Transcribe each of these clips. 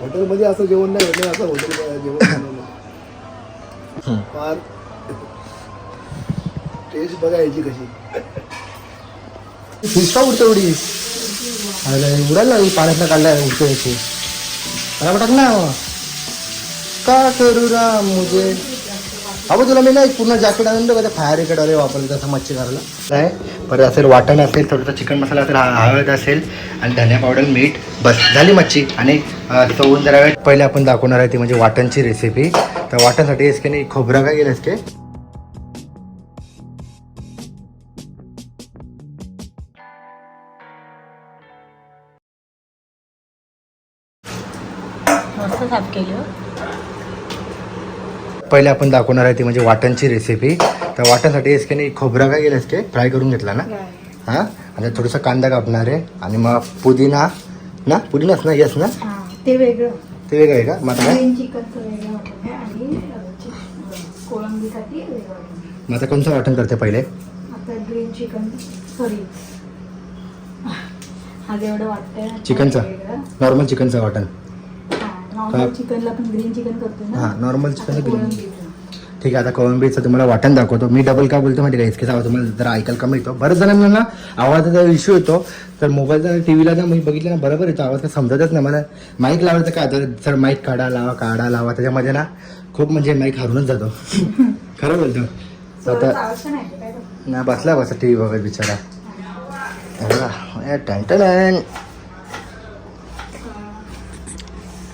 हॉटेलमध्ये असं जेवण नाही भेटलं असं हॉटेल जेवण बनवलं. फार टेस्ट बघायची कशी. फिश का उडते एवढी. अरे उडायला ना पाण्यातनं काढलाय उडते याची मला टाक ना का करू राम मुझे? अबो तुला मी नाही पूर्ण जॅकेट आणून देऊ का त्या फायर ब्रिगेड वापरलं तसं मच्छी करायला. काय परत असेल वाटण असेल थोडंसं चिकन मसाला असेल हळद असेल आणि धनिया पावडर मीठ बस झाली मच्छी. आणि वेळ पहिले आपण दाखवणार आहे ती म्हणजे वाटणची रेसिपी तर वाटणसाठी एस की नाही खोबरं काय गेलं साफ केली हो. पहिले आपण दाखवणार आहे ती म्हणजे वाटणची रेसिपी तर वाटणसाठी एस की नाही खोबरं काय गेलं की फ्राय करून घेतला ना? हां? आणि थोडासा कांदा कापणार आहे. आणि मग पुदिना ना? पुदिनाच ना? येस ना? ते वेगळं. ते वेगळं आहे का? मग आता काय? चिकनचं वेगळं वाटण आहे आणि कोळंबीसाठी वेगळं वाटण आहे. मग आता कोणतं वाटण करते पहिले? आता ग्रीन चिकन सॉरी हा जेवढं वाटतंय ना, चिकनचं? नॉर्मल चिकनचं वाटण. नॉर्मल चिकनला पण ग्रीन चिकन करतो ना. हां आता चिकन ग्रीन कोळंबीचं. ठीक आहे आता कोळंबीचं तुम्हाला वाटण दाखवतो. मी डबल का बोलतो माहिती का? इसके आवाज तुम्हाला जरा ऐकायला कमी येतो. बऱ्याच जणांना ना आवाजाचा इश्यू येतो. तर मोबाईलचा टी व्हीला ना मी बघितलं ना बरोबर येतो. आवाज काय समजतच नाही. मला माईक लावायचं काय तर सर माईक काढा लावा काढा लावा. त्याच्यामध्ये ना खूप म्हणजे माईक हरूनच जातो. खरं बोलतो. आता? ना बसला बसा टी व्ही बघत बिचारा. अरे वा, ए, टन टन टन.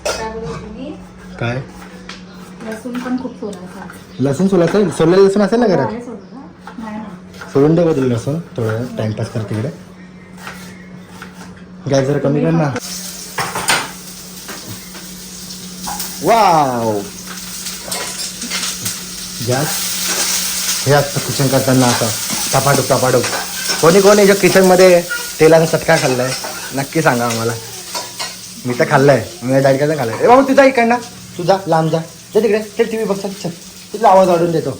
काय बोलत होते मी? काय? लसूण पण खूप सोलायचा लसूण सोलायचं सोललेलं लसूण असेल ना घरात? आहे सोडून दे बदल लसूण थोडं टाइमपास कर तिकडे. गॅस जरा कमी कर ना. वाव! गॅस? हे असतं किचन करताना असं टपाटूप टपाटूप. कोणी कोणी याच्या किचनमध्ये तेलाचा चटका खाल्लाय नक्की सांगा आम्हाला. मी तर खाल्लाय. मी डायरेक्ट खाल्लाय. ए बाबा तुझा इकडनं. तुझा लांब जा. चल तिकडे चल टी व्ही बघ चल चल. तिथला आवाज वाढून देतो.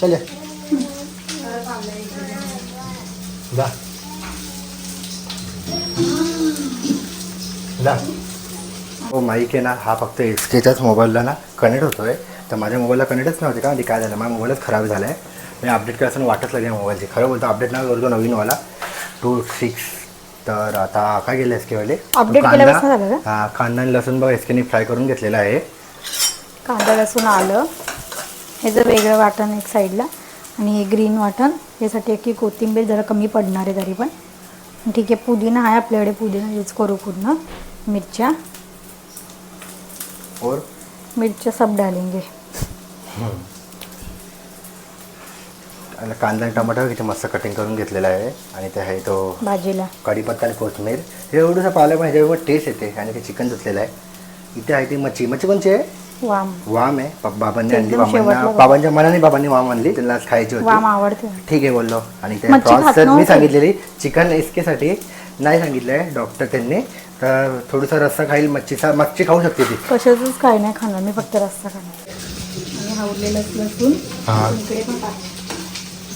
चल या. जा. जा. हो माईक आहे ना हा फक्त एस केच्याच मोबाईलला ना कनेक्ट होतो आहे तर माझ्या मोबाईलला कनेक्टच नव्हते का आधी काय झालं माझा मोबाईलच खराब झाला आहे मी अपडेट करायचं वाटच लागली मोबाईलची. खरं बोलतो अपडेट नाही करतो नवीनवाला टू सिक्स तर आता काय गेलं एस केवाले Update केल्यापासून झालं का? हां कांदा आणि लसूण बघ एस केने फ्राय करून घेतलेला आहे. कांदा लसूण आलं. हे जर वेगळं वाटण एक साईडला. आणि हे ग्रीन वाटण. यासाठी की कोथिंबीर जरा कमी पडणार आहे तरी पण. ठीक आहे पुदिना आहे आपल्याकडे. पुदिना यूज करू पूर्ण. मिरच्या. और? मिरच्या सब डालेंगे. आणि कांदा आणि टमाटर किती मस्त कटिंग करून घेतलेला आहे. आणि ते आहे तो भाजीला. कढीपत्ता आणि कोथमीर. हे एवढंसं पाहिलं पाहिजे टेस्ट येते. आणि ते चिकन धुतलेलं आहे. इथे आहे ती मच्छी. मच्छी कोणची आहे? वाम. वाम आहे. बाबांनी आणली एकदम बाबांना शेवटला बघ. बाबांच्या मनाने बाबांनी वाम आणली. त्यांना खायची वाम होती आवडते ठीक आहे बोललो. आणि ते मच्छी प्रॉन्स खात तर मी नव्हते. सांगितलेली चिकन एसकेसाठी नाही सांगितलंय डॉक्टर त्यांनी. तर थोडंसं रस्सा खाईल मच्छीचा मच्छी खाऊ शकते ती. कशाचंच काय नाही खाणार. मी फक्त रस्सा खाणार. आणि हा उरलेलं लसूण. हा. इकडे पण टाक.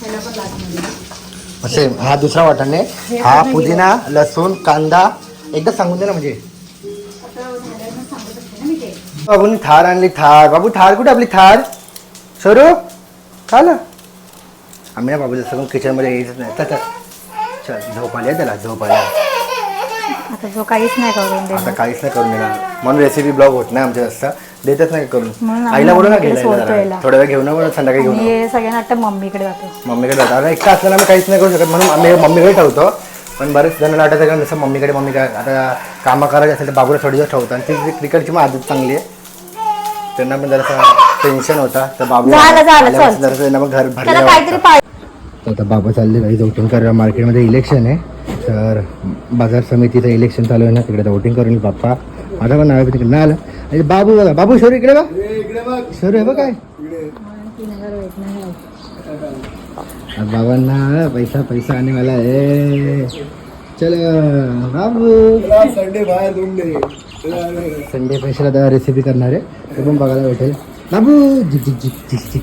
ह्याला पण लागणार असे हा दुसरा वाटाणे. हे हा पुदिना लसूण कांदा. एकदा सांगून दे ना म्हणजे. बाबूनी थार आणली थार. बाबू थार कुठे आपली? थार. सरू खाल आम्ही ना बाबूला सगळं किचनमध्ये यायचंच नाही. चल चल. चल झोप आली त्याला झोप आली. आता जो काहीच नाही करून आता देणार काहीच नाही करून देणार. म्हणून रेसिपी ब्लॉग होत नाही आमच्या जास्त. देतच नाही करून. आम्ही आईला बोलू ना मम्मीकडे घ्यायला सोडतो जरा. याला. थोड्या वेळ घेऊन ना संध्याकाळी घेऊन हे सगळ्यांना वाटतं मम्मीकडे जातो मम्मीकडे जातो. आता एकटा असताना आम्ही काहीच नाही करू शकत. म्हणून आम्ही मम्मीकडे ठेवतो. पण बरेच जणांना वाटतं का जसं मम्मीकडे मम्मी काय आता कामं करायची असेल तर बाबूला थोडी दिवस ठेवतो आणि ती क्रिकेटची मग आदत चांगली आहे. त्यांना पण जरासा टेन्शन होता. तर बाबू झालं, झालं, आल्यापासून चल. जरासं त्यांना मग घर भरलं त्याला काहीतरी पाहिजे तर आता बाबा चालले काही वोटिंग करा मार्केटमध्ये इलेक्शन आहे. तर बाजार समितीचं इलेक्शन चालू आहे ना. तिकडे तर वोटिंग करून बाप्पा. माझा पण नाव आहे तिकडे नाही आलं. आणि बाबू बघा बाबू शोर इकडे बघ. ए, शोर आहे बघ काय. बाबांना पैसा पैसा आने वाला है चलो बाबू. संडे बाहेर दोन डे. संडे स्पेशल आता रेसिपी करणार आहे ते पण बघायला भेटेल बाबू जिक जिक.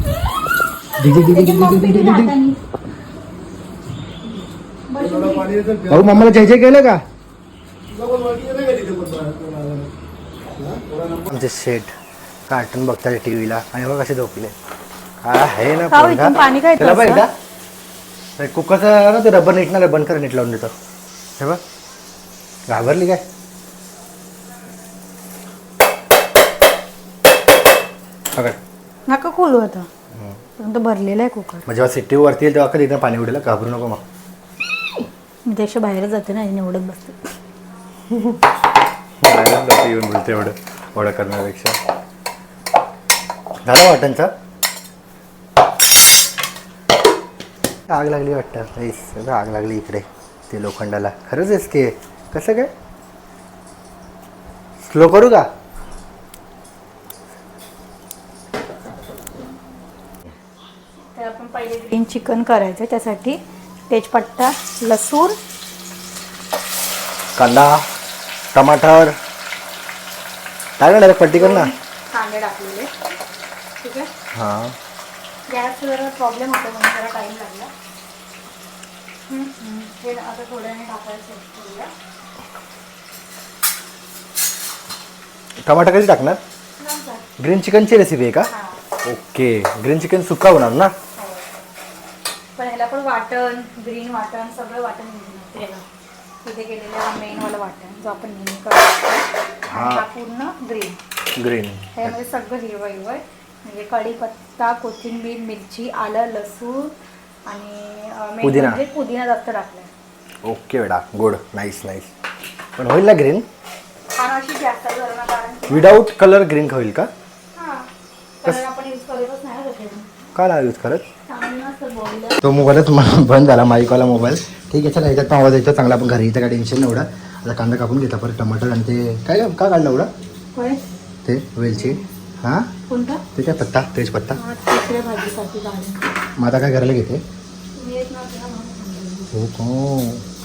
थोडं पाणी येतं, भाऊ मम्माला जय जय केलं का? हा? आमचे शेट कार्टून बघतात टी व्हीला आणि बघ कसे झोपले काय आहे ना हो, पाणी काय त्याला बघ एकदा कुकरचं ना ते रबर नीट ना बंद कर नीट लावून देतो हे बघ घाबरली काय पकड नका खोलू आता. पर्यंत भरलेला आहे कुकर. मग जेव्हा सिट्टी वरती येईल तेव्हा कधी इथं पाणी उडेल घाबरू नको मग. मी त्याच्या बाहेर जाते ना निवडत बसते. जाते येऊन बोलते एवढं एवढं करण्यापेक्षा. झालं वाटणचा? आग लागली वाटतं. नाही, सगळं आग लागली इकडे ते लोखंडाला. खरंच आहेस की. कसं काय? स्लो करू का तर आपण पहिले ग्रीन चिकन करायचं त्यासाठी तेजपत्ता लसूण कांदा टमाटर. ना डायरेक्ट पट्टी कर ना कांदे टाकलेले ठीक आहे? हां. गॅस जरा प्रॉब्लेम होता म्हणून जरा टाईम लागला. हे आता थोड्याने टाकायचं टमाटर कधी टाकणार? ग्रीन चिकनची रेसिपी आहे का? ओके. ग्रीन चिकन सुक्का होणार ना. पण ह्याला पण वाटण ग्रीन वाटण सगळं वाटण तिथे केलेलं मेन वाला वाटण जो आपण नेहमी करतो. हा. पूर्ण ग्रीन ग्रीन ह्यामध्ये सगळं हिरवं हिरवं. म्हणजे कढीपत्ता कोथिंबीर मिरची आलं लसूण आणि पुदिना. म्हणजे पुदिना जास्त टाकलाय. ओके बेटा गुड. नाईस नाईस पण होईल ना ग्रीन विदाऊट कलर ग्रीन होईल का? का यूज करत? तो मोबाईलच बंद झाला माईकवाला मोबाईल. ठीक आहे चला याच्यात पण आवाज येतो चांगला आपण घरी इथं काय टेन्शन नाही एवढं. आता कांदा कापून घेतला परत टमाटर आणि ते काय का काढलं एवढं? ते वेलची. हां? ते काय पत्ता? तेजपत्ता मग आता काय करायला घेते. हो हो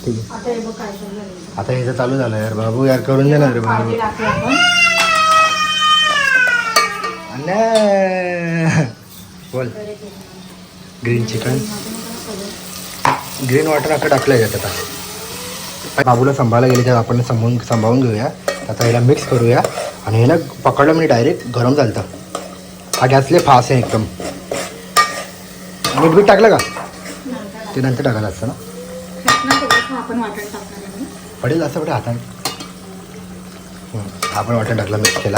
ठीक आहे. आता हे ह्याचं चालू झालं यार बाबू यार करून देणार रे बाबू. बोल. ग्रीन चिकन ग्रीन वॉटर आता टाकलं याच्यात आता. बाबूला सांभाळायला गेले तर आपण सांभाळून सांभाळून घेऊया. आता याला मिक्स करूया. आणि हे ना पकडलं म्हणजे डायरेक्ट गरम झालं हा गॅसले फास आहे एकदम. मीठ बीठ टाकलं का? ते नंतर टाकायला असतं ना. पडेल असं कुठे हाताने? आपण वाटण टाकला मिक्स केला.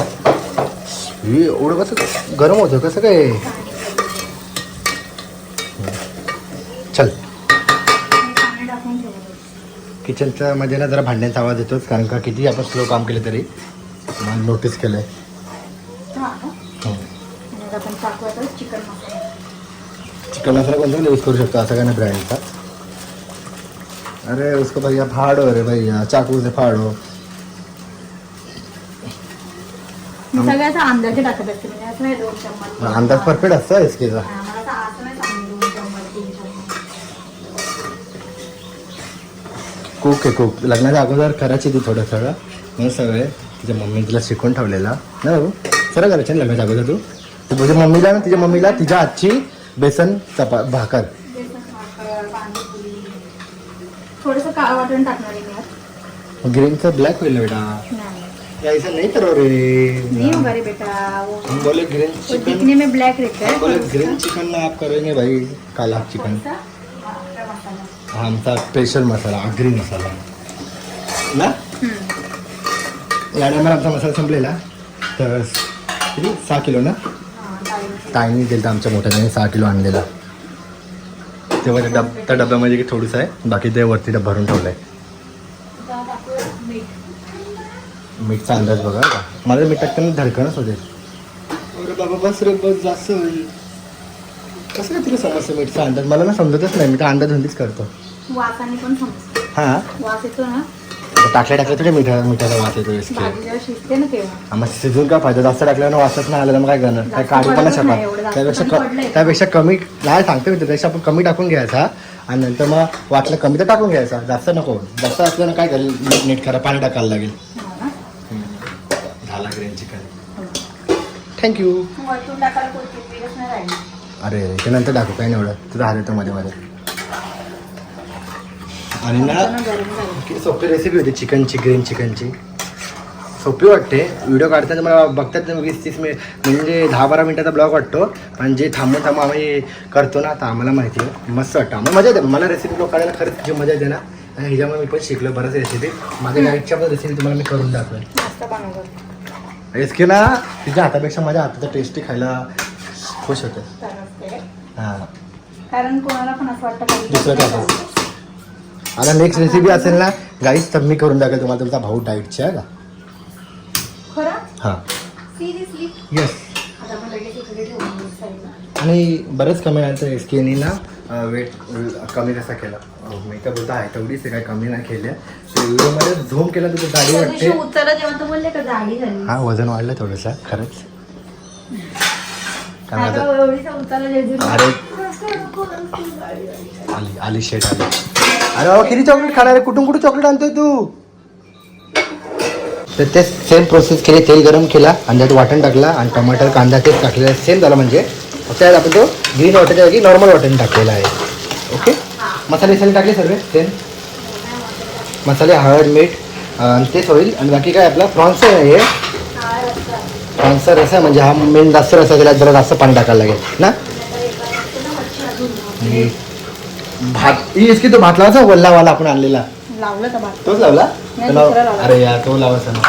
एवढं कसं गरम होतं? कसं काय हं. चल आणि पाणी टाकून ठेवलं किचनच्या मध्ये ना जरा भांड्यांचा आवाज येतोच कारण का किती आपण स्लो काम केलं तरी मला नोटीस केलं आहे हां. ना चिकन मसाला. कोणता यूज करू शकतो असं काय नाही ब्रँडचा अरे उसको भैया फाड़ो अरे भैया चाकू से फाड़ो. म्हणजे अंदाज परफेक्ट असतो इसकेचा हा, मला तर असं नाही सांगितलं दोन चम्मच तीन चम्मच कुक आहे कुक लग्नाच्या अगोदर करायची ती थोडं सगळं म्हणून सगळे तिच्या मम्मीने तिला शिकवून ठेवलेला. ना बाबू सरळ करायचं ना लग्नाच्या अगोदर तू? तू तुझ्या मम्मीला ना तिच्या मम्मीला तिच्या हातची बेसन चपा भाकर. ग्रीनचं ब्लॅक होईल बेटा? नाही. ऐसा नहीं करो रे नहीं होगा रे बेटा. वो हम बोले ग्रीन वो चिकन दिखने में ब्लैक रहता है बोले ग्रीन चिकन आप करेंगे भाई काला चिकन कौन सा? हाँ, खड़ा मसाला हा आमचा स्पेशल मसाला आगरी मसाला. ना. या टायमाला आमचा मसाला संपलेला. तर किती? सहा किलो ना. ताईने दिलं आमच्या मोठ्याने सहा किलो आणलेला. तेव्हा त्या डब त्या डब्यामध्ये की थोडंसं आहे बाकी ते वरती डब भरून ठेवलं आहे मीठचा अंदाज बघा मला मीठ टाकताना धडकणच होते. बाबा बस रे बस जास्त होईल कसं काय तुला समजतं मीठचा अंदाज मला ना समजतच नाही मी तर अंदाज हल्लीच करतो. वासाने पण समजतं. हां? वास येतो ना? टाकल्या टाकल्या तरी मिठा मिठाचा वास येतो इसके भाजी जेव्हा शिजते ना तेव्हा. मग शिजून काय फायदा? जास्त टाकल्यानं वाचत नाही आलेलं मग काय करणार? काय जास्त काढू पण नाही पडतच नाही एवढं, शकत जास्त त्यापेक्षा पण क- पडलंय. त्यापेक्षा कमी नाही सांगते मी त्यापेक्षा आपण कमी टाकून घ्यायचा आणि नंतर मग वाटलं कमी तर टाकून घ्यायचा. जास्त नको. जास्त असल्यानं काय करेल मीठ नीट खरं पाणी टाकायला लागेल. हो ना? झाला ग्रीन चिकन. हो. थँक्यू वरतून टाकायला कोथिंबीरच नाही राहिली. अरे ते नंतर टाकू काय नाही एवढं. तुझं हात मध्ये मध्ये. आणि ना किती सोपी रेसिपी होती चिकनची ग्रीन चिकनची सोपी वाटते. व्हिडिओ काढताना मला बघतात ना वीस तीस मिनिट म्हणजे दहा बारा मिनिटाचा ब्लॉग वाटतो. पण जे थांबून थांबून आम्ही करतो ना तर आम्हाला माहिती आहे. मस्त वाटतं. आम्हाला मजा येते. मला रेसिपी ब्लॉग काढायला खरंच जी मजा येते ना. आणि ह्याच्यामुळे मी पण शिकलो बऱ्याच रेसिपी माझ्या नाईटच्या पण रेसिपी तुम्हाला मी करून दाखवेन. हेच की ना तिच्या हातापेक्षा माझ्या हाताचं टेस्टी खायला खुश होतं. हां. कारण कोणाला पण असं वाटतं दुसरं काय. आता नेक्स्ट रेसिपी असेल ना गाईच तर मी करून दाखवेल तुम्हाला तुमचा भाऊ डाईटच्या आहे का? खरं? हां. Seriously yes. आणि बरेच कमी तर एस केनी ना वेट कमी कसा केला. अं, मी तर बोलता आहे तेवढीच आहे, काही कमी नाही केल्या व्हिडिओमध्ये झूम केला त्या दिवशी वाटते. हा वजन वाढलं थोडंसं खरंच. अरे. आली आली शेट आली. अरे बाबा किती चॉकलेट खाणार आहे? कुठून कुठून चॉकलेट आणतोय तू? तर ते सेम प्रोसेस केली तेल गरम केला आणि त्यात वाटण टाकला आणि टमाटर कांदा तेच टाकलेला सेम झाला म्हणजे फक्त त्यात आपण तो ग्रीन वाटणच्या जागी नॉर्मल वाटण टाकलेला आहे. ओके मसाले मसाले टाकले सर्व? सेम मसाले हळद मीठ आणि तेच होईल. आणि बाकी काय आपला? प्रॉन्स आहे प्रॉन्सचा रसा म्हणजे हा मेन जास्त रसा दिला जरा जास्त पाणी टाकायला लागेल. ना? आणि भात. ही इसकी तो भात लावायचा वल्लावाला आपण आणलेला. लावलं तर भात. तोच लावला? नाही, तो लाव- दुसरा लावला. अरे यार तो लावायचा ना.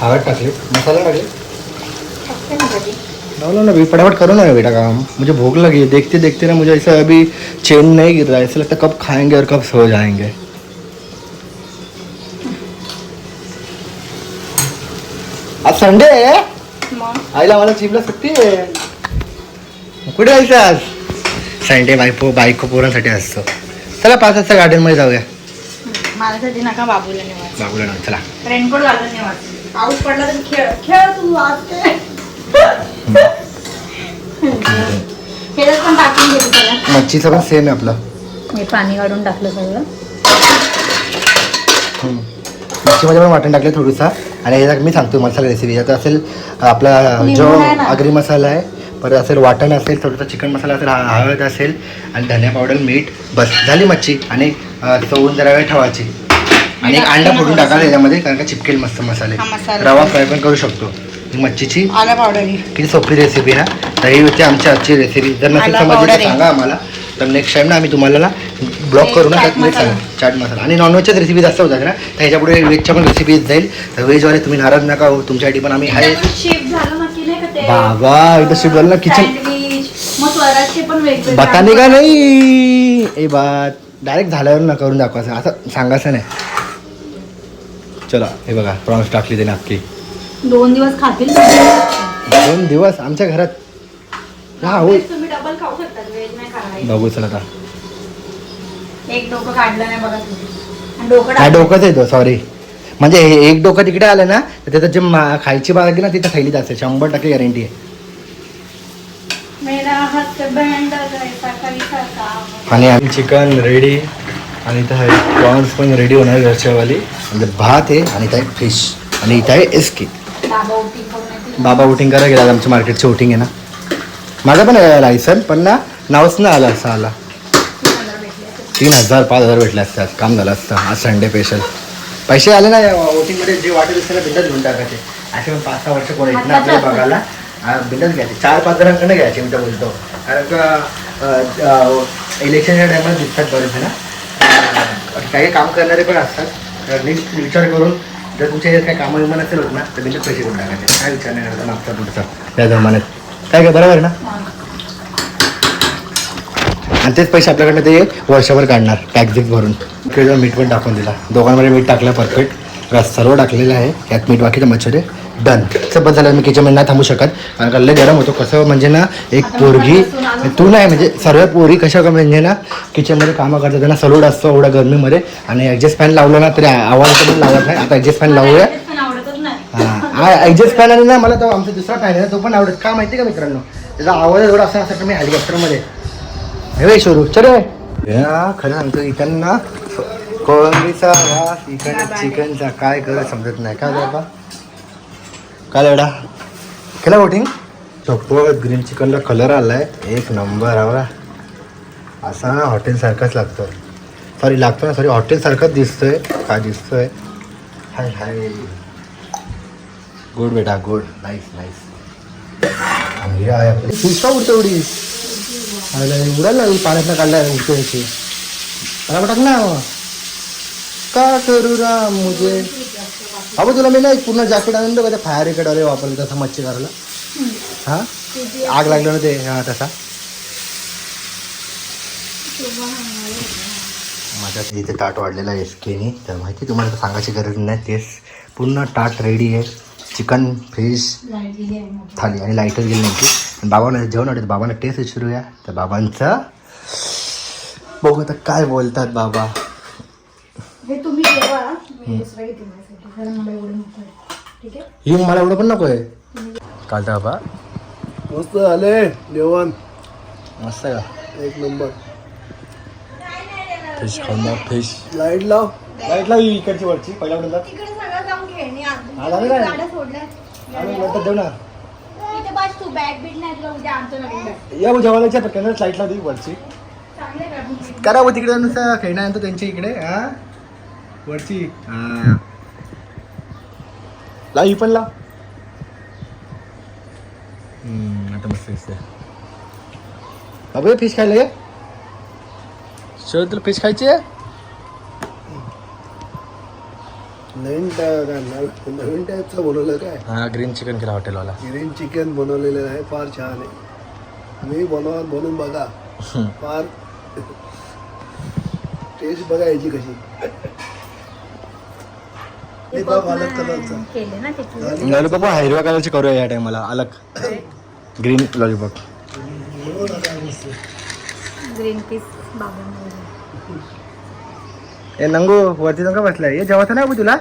हळद टाकली. मसाला टाकले? टाकते ना कधी. लावलो ना भी फटाफट करो ना बेटा काम. मुझे भूख लगी है. देखते देखते ना मुझे ऐसा अभी चेन नहीं गिर रहा है. ऐसा लगता है कब खाएंगे और कब सो जाएंगे. आज संडे आहे मग आईला मला चिपला सुट्टी आहे कुठे जायचं आज? संडे बायको बायको पोरांसाठी असतो. चला पाच वाजता गार्डनमध्ये जाऊया. माझ्यासाठी नका बाबूला निवास बाबूला ना चला. रेनकोट घालून निवास पाऊस पडला तर खेळ खेळ तू आज ते. खेळत पण टाकून गेली त्याला मच्छीचं पण सेम आहे आपलं. मी पाणी काढून टाकलं सगळं. हम्म. मच्छीमध्ये पण वाटण टाकलं थोडंसं. आणि मी सांगतो मसाला रेसिपी याचा असेल आपला लिंबू जो आहे ना? आगरी मसाला आहे परत असेल वाटण असेल थोडंसं चिकन मसाला असेल हा- हळद असेल आणि धनिया पावडर मीठ बस. झाली मच्छी आणि चवून जरा वेळ ठेवायची. आणि एक अंडा फोडून टाकायला याच्यामध्ये कारण का चिपकेल मस्त मसाले. हा मसाला. रवा फ्राय पण करू शकतो. मच्छीची आला पावडर. किती सोपी रेसिपी ना. तर ही होती आमची आजची रेसिपी जर नसेल समजली. सांगा आम्हाला. तर नेक्स्ट टाइम ना आम्ही तुम्हाला ना ब्लॉक करू ना. चाट त्यात. सांगा. चाट मसाला. आणि नॉनव्हेजच्याच रेसिपी जास्त होतात ना. तर ह्याच्यापुढे व्हेजच्या पण रेसिपीज जाईल. तर व्हेजवाले तुम्ही नाराज नका हो तुमच्यासाठी पण आम्ही आहे. बाबा इथं शिकवलं ना किचन सँडविच मग स्वराजचे पण वेगवेगळे बताने का नाही? ए बात डायरेक्ट झाल्यावर ना करून दाखवायचं असं. सांगायचं नाही. चला हे बघा प्रॉन्स टाकली ते नक्की दोन दिवस खातील. दोन दिवस आमच्या घरात हा होय. तुम्ही डबल खाऊ शकता व्हेज नाही खाणार. बघू चला आता. एक डोकं काढलं नाही बघा तुम्ही. आणि डोकं काय टाकलं. डोकंच येतो सॉरी म्हणजे हे एक डोकं तिकडे आलं ना तर त्याचं जे मा- खायची बाग आहे ना तिथं थैलीत असेल शंभर टक्के गॅरंटी आहे. का आणि आम्ही चिकन रेडी आणि इथं आहे प्रॉन्स पण रेडी होणार घरच्यावाली. म्हणजे भात आहे आणि इथं आहे फिश आणि इथं आहे एस्की बाबा वोटिंग करायला गेला आमच्या मार्केटची वोटिंग आहे ना. माझं पण आहे लायसन पण ना नावच ना आलं असं आला. तीन हजार पाच हजार भेटले असतात. काम झालं असतं. आज संडे स्पेशल पैसे आले ना वोटिंगमध्ये जे वाटेल असते ना बिंदच घेऊन टाकायचे. असे पण पाच सहा वर्ष कोण येत ना आपल्याला बघायला बिंदच घ्यायचे. चार पाच जणांकडे घ्यायचे मी तर बोलतो. कारण का इलेक्शनच्या टायमाला दिसतात बरेच ना काही काम करणारे पण असतात. तर नीट विचार करून जर तुमच्या काही कामं विमान असेल होत ना तर बिंदच पैसे घेऊन टाकायचे. काय विचार नाही करायचा मागचा पुढचा. त्या जमान्यात काय काय? बरोबर ना? आणि तेच पैसे आपल्याकडनं ते वर्षभर काढणार टॅक्सिक भरून. इकडे मीठ पण टाकून दिला. दोघांमध्ये मीठ टाकलं परफेक्ट रस सर्व टाकलेलं आहे. यात मीठ बाकीचं मच्छर डन बस झालं मी किचनमध्ये नाही थांबू शकत. कारण का लय गरम होतो. कसं म्हणजे ना एक पोरगी तू नाही म्हणजे सर्व पोरी कशा का म्हणजे ना किचनमध्ये कामं करतात. त्यांना सलोड असतो एवढ्या गरमीमध्ये. आणि ॲडजस्ट फॅन लावलं ना तरी आवाज पण लागत नाही. आता ॲडजस्ट फॅन लावूया. हा. ॲडजस्ट फॅन आणि ना मला तो आमचा दुसरा फॅन आहे तो पण आवडत का माहिती का मित्रांनो? त्याचा आवाज एवढा असा असं मी हेलिकॉप्टरमध्ये हे शोरू चल. या खरं सांगतो इथं ना कोळंबीचा वास इकडे चिकनचा काय कर समजत नाही. काय बाबा? काय एवढा केला वोटिंग ग्रीन चिकनला कलर आलाय. एक नंबर हवा असा ना हॉटेलसारखाच लागतो. सॉरी लागतो ना सॉरी हॉटेलसारखाच दिसतोय. काय दिसतोय? Hi hi. गुड बेटा गुड नाईस नाईस आणि आहे आपली. का उडते एवढी अरे उडाल ना ही पाण्यातनं काढलाय उडते याची मला टाक ना का करू राम मुझे अबो तुला मी ना एक पूर्ण जॅकेट आणून दे का त्या फायर ब्रिगेड वाले वापरले तसं मच्छी करायला हा आग लागलं ना ते हा तसा माझ्या इथे ताट वाढलेला आहे एसकेनी तर माहिती तुम्हाला तर सांगायची गरज नाही तेच पूर्ण ताट रेडी आहे चिकन फिश थाली आणि लाईटच गेली नव्हती आणि बाबांना जेवण वाटत बाबांना टेस्ट विचारूया तर बाबांचं बघू आता काय बोलतात बाबा. हे तुम्ही जेवा. मी दुसरं घेते माझ्यासाठी. कारण मला एवढं नको आहे. ठीक आहे? ही मला एवढं पण नको आहे कालता बाबा? मस्त आले जेवण. मस्त का? एक नंबर. फिश खाऊन फिश लाइट लाव. लाइट लावी इकडची वरची पहिला म्हणतात तिकडे सगळं जाऊन खेळणी झालं काय? गाड्या सोडल्या. नंतर देऊ ना. इथे बस तू बॅग बीट नाही तुला उद्या नवीन बॅग. या जेवायच्या पटकन लाइट लावली वरची. चांगले करा हो तिकडे नुसतं खेळणं आणतो त्यांच्या इकडे हा? वरची. हा. लाव ही पण लाव हम्म, आता मस्त दिसते बाबू फिश खायला ये. शो तुला फिश खायची आहे? नवीन टा- काय नव- नवीन टाईपचं बनवलं काय? हा ग्रीन चिकन केला हॉटेलवाला ग्रीन चिकन बनवलेलं आहे फार छान आहे. मी बनवा बनवून बघा. फार टेस्ट बघा याची कशी हे लॉलीपॉप हिरव्या कलरची करूया या टायमाला अलग. ग्रीन लॉलीपॉप ग्रीन पीस बाबांना ए नंगू वरती नका बसलाय? ये जेवायचं नाही तुला?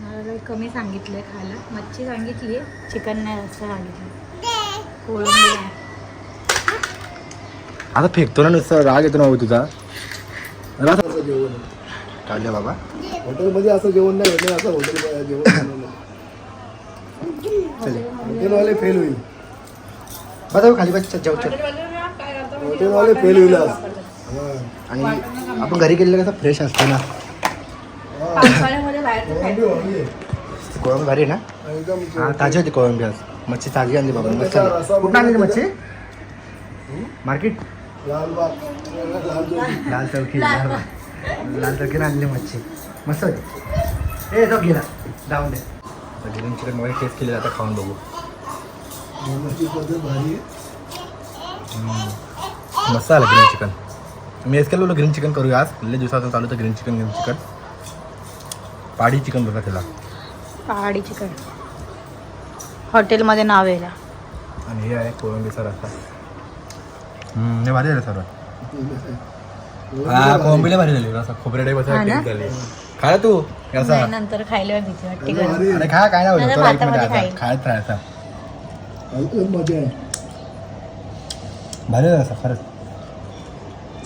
मला कमी सांगितलंय खायला. मच्छी सांगितली चिकन नाही जास्त सांगितलं. कोळंबी आता फेकतो ना नुसतं राग येतो ना तुझा. राग असं जेवण. काढले बाबा. हॉटेलमध्ये असं जेवण नाही भेटलं असं हॉटेल जेवण चल. हॉटेलवाले फेल होईल. बघा खाली बस जेव चल. हॉटेलवाले फेल होईल आज. आणि आपण घरी गेलेलं कसं फ्रेश असतं ना. कोळंबी भारी आहे. ना? एकदम हा ताजी होती कोळंबी आज. मच्छी ताजी आणली बाबा मस्त आणली. कुठं आणली मच्छी? मार्केट? लालबाग लाल चौकी. लाल लाल चौकीनं आणली मच्छी. मस्त होती. ए घे ना. जाऊन दे. ग्रीन चिकन वगैरे टेस्ट केली आता खाऊन बघू. मस्त आलं ग्रीन चिकन. मी एस केलं ग्रीन चिकन करूया आज. लय दिवसाचं चालू होतं ग्रीन चिकन ग्रीन चिकन. पाडी चिकन बघा त्याला. पहाडी चिकन. हॉटेलमध्ये नाव आहे आणि हे आहे कोळंबीचा रस्ता हम्म, हे भारी झालं सर्व हा कोळंबीला भारी झाली. रसा खोबऱ्या टाईप हा ना? झाली खा ना तू कसा नाही, नंतर खायला भीती वाटते गरम. अरे खा काय नाही एक भातामध्ये खाईल. आता. खायच राहायचा हलकं मजा आहे. भारी झालं रसा खरंच.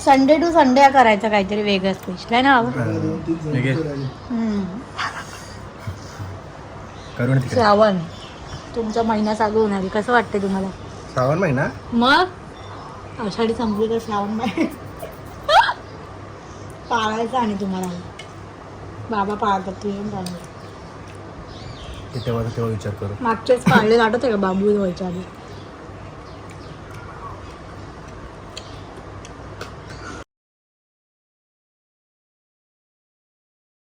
संडे टू संडे करायचं काहीतरी वेगळं स्पेशल आहे ना. करू ना तिकडे. श्रावण. तुमचा महिना चालू होणार आहे. कसं वाटतंय तुम्हाला? श्रावण महिना? मग? आषाढी संपली तर श्रावण महिना? पाळायचं आणि तुम्हाला. बाबा पाळतात तू येऊन पाळणार. ते तेव्हा तेव्हा विचार करू. मागच्याच पाळले आठवते का? बाबू व्हायच्या आधी.